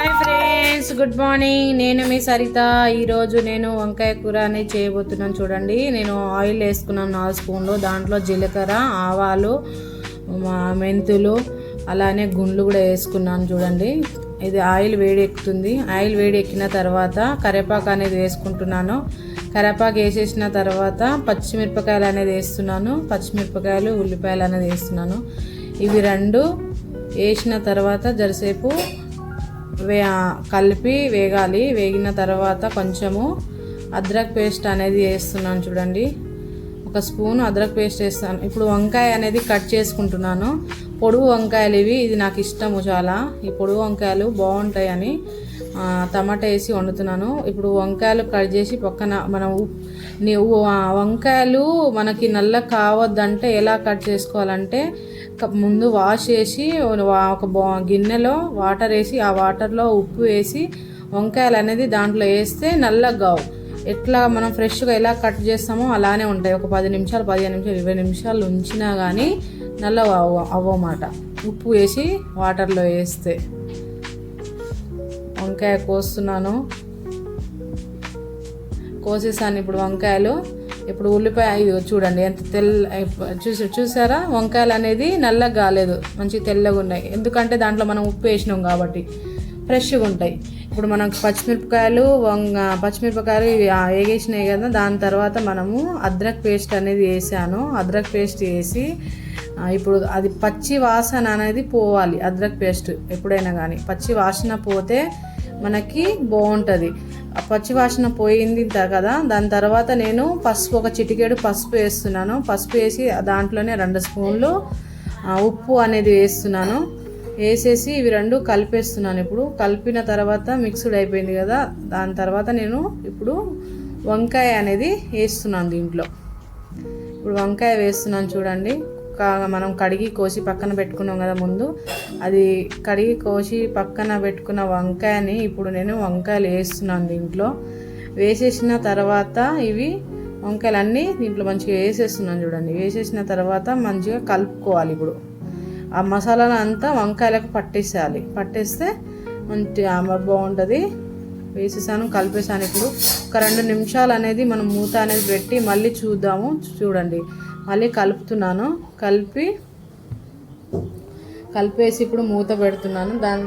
Hi friends good morning నేను మీ సరిత. ఈరోజు నేను వంకాయ కూర అనేది చేయబోతున్నాను చూడండి. నేను ఆయిల్ వేసుకున్నాను నాలుగు స్పూన్లు. దాంట్లో జీలకర్ర ఆవాలు మా మెంతులు అలానే గుండ్లు కూడా వేసుకున్నాను చూడండి. ఇది ఆయిల్ వేడి ఎక్కుతుంది ఆయిల్ వేడి ఎక్కిన తర్వాత కరివేపాకు అనేది వేసుకుంటున్నాను. కరివేపాకు వేసేసిన తర్వాత పచ్చిమిరపకాయలు అనేది వేస్తున్నాను. పచ్చిమిరపకాయలు ఉల్లిపాయలు అనేది వేస్తున్నాను. ఇవి రెండు వేసిన తర్వాత జరసేపు కలిపి వేగాలి. వేగిన తర్వాత కొంచెము అద్రక్ పేస్ట్ అనేది వేస్తున్నాను చూడండి. ఒక స్పూన్ అద్రక్ పేస్ట్ వేస్తాను. ఇప్పుడు వంకాయ అనేది కట్ చేసుకుంటున్నాను. పొడుగు వంకాయలు ఇవి. ఇది నాకు ఇష్టము చాలా. ఈ పొడుగు వంకాయలు బాగుంటాయని టమాటా వేసి వండుతున్నాను. ఇప్పుడు వంకాయలు కట్ చేసి పక్కన మనం వంకాయలు మనకి నల్ల కావద్దంటే ఎలా కట్ చేసుకోవాలంటే ముందు వాష్ చేసి వా- ఒక బా- గిన్నెలో వాటర్ వేసి ఆ వాటర్లో ఉప్పు వేసి వంకాయలు అనేది దాంట్లో వేస్తే నల్లగావు ఎట్లా మనం ఫ్రెష్గా ఎలా కట్ చేస్తామో అలానే ఉంటాయి. ఒక పది నిమిషాలు పదిహేను నిమిషాలు ఇరవై నిమిషాలు ఉంచినా కానీ నల్ల అవ్వ- అవ్వమాట. ఉప్పు వేసి వాటర్లో వేస్తే. వంకాయ కోస్తున్నాను. కోసేసాను ఇప్పుడు వంకాయలు. ఇప్పుడు ఉల్లిపాయ ఇది చూడండి ఎంత తెల్ల చూసి చూసారా? వంకాయలు అనేది నల్లగా కాలేదు మంచి తెల్లగా ఉన్నాయి. ఎందుకంటే దాంట్లో మనం ఉప్పు వేసినాం కాబట్టి ఫ్రెష్గా ఉంటాయి. ఇప్పుడు మనం పచ్చిమిరపకాయలు వంగ పచ్చిమిరపకాయలు వేగేసినాయి కదా దాని తర్వాత మనము అద్రక్ పేస్ట్ అనేది వేసాను. అద్రక్ పేస్ట్ వేసి ఇప్పుడు అది పచ్చి వాసన అనేది పోవాలి అద్రక్ పేస్ట్ ఎప్పుడైనా కానీ పచ్చి వాసన పోతే మనకి బాగుంటుంది. పచ్చివాసన పచ్చి వాసన పోయింది కదా? దాని తర్వాత నేను పసుపు ఒక చిటికేడు పసుపు వేస్తున్నాను. పసుపు వేసి దాంట్లోనే రెండు స్పూన్లు ఉప్పు అనేది వేస్తున్నాను. వేసేసి ఇవి రెండు కలిపేస్తున్నాను ఇప్పుడు. కలిపిన తర్వాత మిక్స్డ్ అయిపోయింది కదా? దాని తర్వాత నేను ఇప్పుడు వంకాయ అనేది వేస్తున్నాను దీంట్లో. ఇప్పుడు వంకాయ వేస్తున్నాను చూడండి. మనం కడిగి కోసి పక్కన పెట్టుకున్నాం కదా ముందు అది కడిగి కోసి పక్కన పెట్టుకున్న వంకాయని ఇప్పుడు నేను వంకాయలు వేస్తున్నాను దీంట్లో. వేసేసిన తర్వాత ఇవి వంకాయలన్నీ దీంట్లో మంచిగా వేసేస్తున్నాను చూడండి. వేసేసిన తర్వాత మంచిగా కలుపుకోవాలి ఇప్పుడు. ఆ మసాలాను అంతా వంకాయలకు పట్టేసేయాలి. పట్టేస్తే మంచి బాగుంటుంది. వేసేసాను కలిపేసాను ఇప్పుడు. ఒక రెండు నిమిషాలు అనేది మనం మూత అనేది పెట్టి మళ్ళీ చూద్దాము చూడండి. మళ్ళీ కలుపుతున్నాను. కలిపి కలిపేసి ఇప్పుడు మూత పెడుతున్నాను. దాని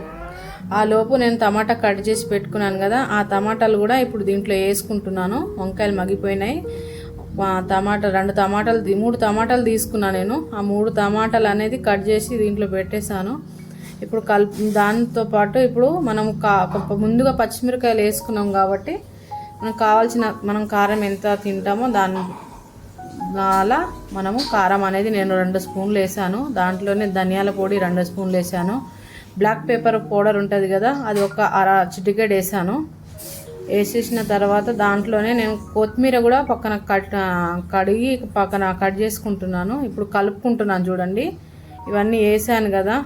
ఆ లోపు నేను టమాటా కట్ చేసి పెట్టుకున్నాను కదా ఆ టమాటాలు కూడా ఇప్పుడు దీంట్లో వేసుకుంటున్నాను. వంకాయలు మగ్గిపోయినాయి. ఆ టమాటా రెండు టమాటాలు మూడు టమాటాలు తీసుకున్నాను నేను. ఆ మూడు టమాటాలు అనేది కట్ చేసి దీంట్లో పెట్టేశాను. ఇప్పుడు కల్ దాంతో పాటు ఇప్పుడు మనం కా ముందుగా పచ్చిమిరకాయలు వేసుకున్నాం కాబట్టి మనకు కావాల్సిన మనం కారం ఎంత తింటామో దాన్ని అలా మనము కారం అనేది నేను రెండు స్పూన్లు వేసాను. దాంట్లోనే ధనియాల పొడి రెండు స్పూన్లు వేసాను. బ్లాక్ పేపర్ పౌడర్ ఉంటుంది కదా అది ఒక అర చిటికెడ్ వేసాను. వేసేసిన తర్వాత దాంట్లోనే నేను కొత్తిమీర కూడా పక్కన కట్ కడిగి పక్కన కట్ చేసుకుంటున్నాను. ఇప్పుడు కలుపుకుంటున్నాను చూడండి. ఇవన్నీ వేసాను కదా.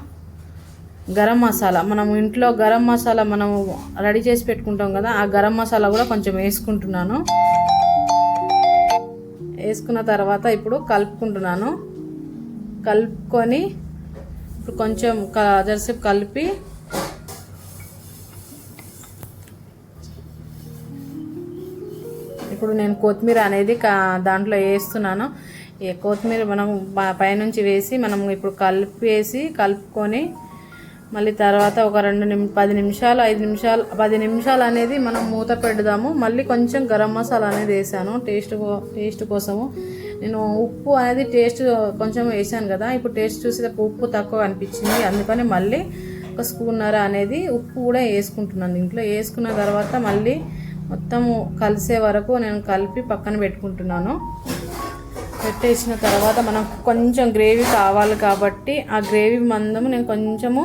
గరం మసాలా మనం ఇంట్లో గరం మసాలా మనం రెడీ చేసి పెట్టుకుంటాం కదా ఆ గరం మసాలా కూడా కొంచెం వేసుకుంటున్నాను. వేసుకున్న తర్వాత ఇప్పుడు కలుపుకుంటున్నాను. కలుపుకొని ఇప్పుడు కొంచెం క- జరసేపు కలిపి ఇప్పుడు నేను కొత్తిమీర అనేది కా- దాంట్లో వేస్తున్నాను. కొత్తిమీర మనం పైనుంచి వేసి మనం ఇప్పుడు కలిపేసి కలుపుకొని మళ్ళీ తర్వాత ఒక రెండు నిమి పది నిమిషాలు ఐదు నిమిషాలు పది నిమిషాలు అనేది మనం మూత పెడదాము. మళ్ళీ కొంచెం గరం మసాలా అనేది వేసాను టేస్ట్ టేస్ట్ కోసము. నేను ఉప్పు అనేది టేస్ట్ కొంచెం వేసాను కదా ఇప్పుడు టేస్ట్ చూసేటప్పుడు ఉప్పు తక్కువ అనిపించింది. అందుకని మళ్ళీ ఒక స్పూన్నర అనేది ఉప్పు కూడా వేసుకుంటున్నాను ఇంట్లో వేసుకున్న తర్వాత మళ్ళీ మొత్తము కలిసే వరకు నేను కలిపి పక్కన పెట్టుకుంటున్నాను. పెట్టేసిన తర్వాత మనం కొంచెం గ్రేవీ కావాలి కాబట్టి ఆ గ్రేవీ మందము నేను కొంచెము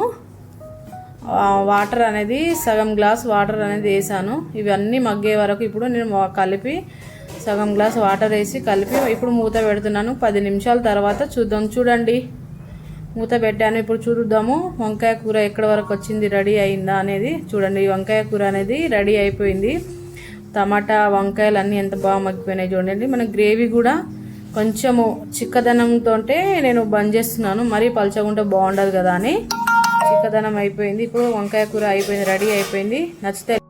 వాటర్ అనేది సగం గ్లాస్ వాటర్ అనేది వేసాను. ఇవన్నీ మగ్గే వరకు ఇప్పుడు నేను కలిపి సగం గ్లాస్ వాటర్ వేసి కలిపి ఇప్పుడు మూత పెడుతున్నాను. పది నిమిషాల తర్వాత చూద్దాం. చూడండి. మూత పెట్టాను. ఇప్పుడు చూద్దాము. వంకాయ కూర ఎక్కడి వరకు వచ్చింది? రెడీ అయిందా అనేది చూడండి. వంకాయ కూర అనేది రెడీ అయిపోయింది. టమాటా వంకాయలు అన్నీ ఎంత బాగా మగ్గిపోయినాయి చూడండి. మన గ్రేవీ కూడా కొంచెము చిక్కదనంతో నేను బంద్ చేస్తున్నాను. మరీ పలచగుంటే బాగుండదు కదా అని. చిక్కదనం అయిపోయింది. ఇప్పుడు వంకాయ కూర అయిపోయింది రెడీ అయిపోయింది. నచ్చితే